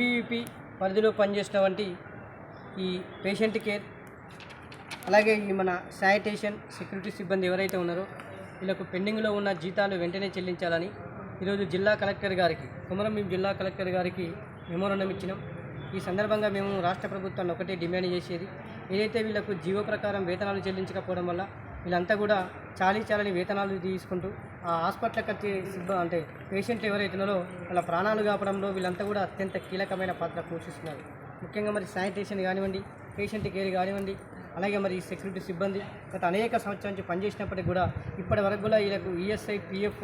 PUP పరిధిలో పనిచేసినటువంటి ఈ పేషెంట్ కేర్ అలాగే ఈ మన శానిటేషన్ సెక్యూరిటీ సిబ్బంది ఎవరైతే ఉన్నారో వీళ్ళకు పెండింగ్లో ఉన్న జీతాలు వెంటనే చెల్లించాలని ఈరోజు జిల్లా కలెక్టర్ గారికి కుమరం మేము జిల్లా కలెక్టర్ గారికి మెమోరండం ఇచ్చినాం. ఈ సందర్భంగా మేము రాష్ట్ర ప్రభుత్వాన్ని ఒకటే డిమాండ్ చేసేది ఏదైతే వీళ్ళకు జీవో ప్రకారం వేతనాలు చెల్లించకపోవడం వల్ల వీళ్ళంతా కూడా చాలీ చాలని వేతనాలు తీసుకుంటూ ఆ హాస్పిటల్కి వచ్చే సిబ్బ అంటే పేషెంట్లు ఎవరైతున్నారో వాళ్ళ ప్రాణాలు కాపడంలో వీళ్ళంతా కూడా అత్యంత కీలకమైన పాత్ర పోషిస్తున్నారు. ముఖ్యంగా మరి శానిటేషన్ కానివ్వండి పేషెంట్ కేర్ కానివ్వండి అలాగే మరి ఈ సెక్యూరిటీ సిబ్బంది గత అనేక సంవత్సరాల నుంచి పనిచేసినప్పటికి కూడా ఇప్పటి వరకు కూడా వీళ్ళకు ఈఎస్ఐ పిఎఫ్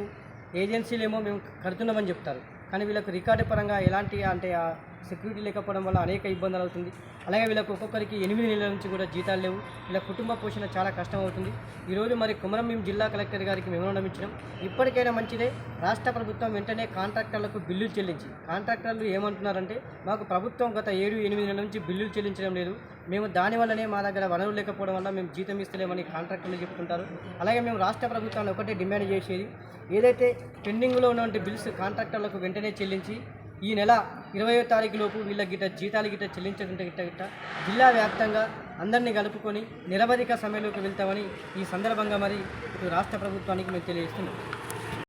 ఏజెన్సీలేమో మేము కడుతున్నామని చెప్తారు. కానీ వీళ్ళకు రికార్డు పరంగా ఎలాంటి అంటే ఆ సెక్యూరిటీ లేకపోవడం వల్ల అనేక ఇబ్బందులు అవుతుంది. అలాగే వీళ్ళకు ఒక్కొక్కరికి ఎనిమిది నెలల నుంచి కూడా జీతాలు లేవు. వీళ్ళ కుటుంబ పోషణ చాలా కష్టం అవుతుంది. ఈరోజు మరి కుమరంభీం జిల్లా కలెక్టర్ గారికి మెమోరాండం ఇచ్చినాం. ఇప్పటికైనా మంచిదే. రాష్ట్ర ప్రభుత్వం వెంటనే కాంట్రాక్టర్లకు బిల్లులు చెల్లించి కాంట్రాక్టర్లు ఏమంటున్నారంటే మాకు ప్రభుత్వం గత ఏడు ఎనిమిది నెలల నుంచి బిల్లులు చెల్లించడం లేదు. మేము దానివల్లనే మా దగ్గర వనరులు లేకపోవడం వల్ల మేము జీతం ఇస్తలేమని కాంట్రాక్టర్లు చెప్తుంటారు. అలాగే మేము రాష్ట్ర ప్రభుత్వాన్ని ఒకటే డిమాండ్ చేసేది. ఏదైతే పెండింగ్లో ఉన్నటువంటి బిల్స్ కాంట్రాక్టర్లకు వెంటనే చెల్లించి ఈ నెల ఇరవయో తారీఖు లోపు వీళ్ళ గిట్ట జీతాలు గిట్ట చెల్లించకుండా గిట్ట గిట్ట జిల్లా వ్యాప్తంగా అందరినీ కలుపుకొని నిరవధిక సమయంలోకి వెళ్తామని ఈ సందర్భంగా మరి రాష్ట్ర ప్రభుత్వానికి మేము తెలియజేస్తున్నాం.